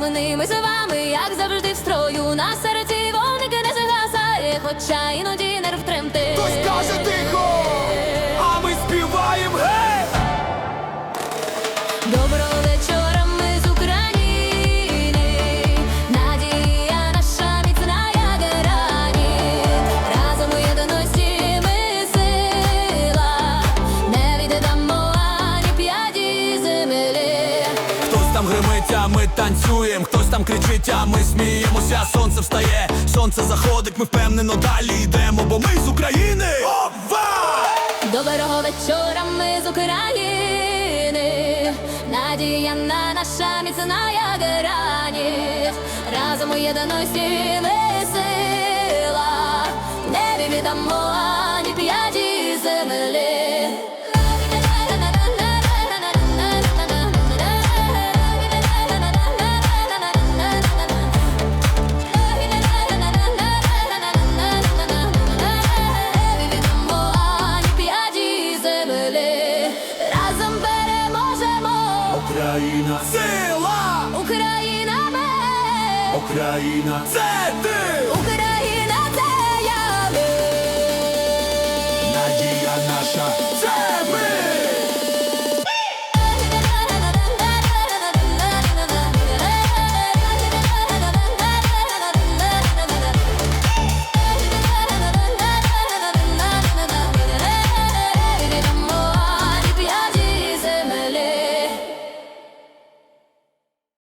Гомини ми з вами, як завжди в строю, на серці вогник не згасає, хоча іноді не. Там гримить, а ми танцюємо, хтось там кричить, а ми сміємося. Сонце встає, сонце заходить, ми впевнено далі йдемо, бо ми з України. Ова! Доброго вечора, ми з України. Надія на наша міцна як граніт. Разом єдності ми сила. Не віддамо ані п'яті Україна, сила! Україна ми. Україна, це ти! Україна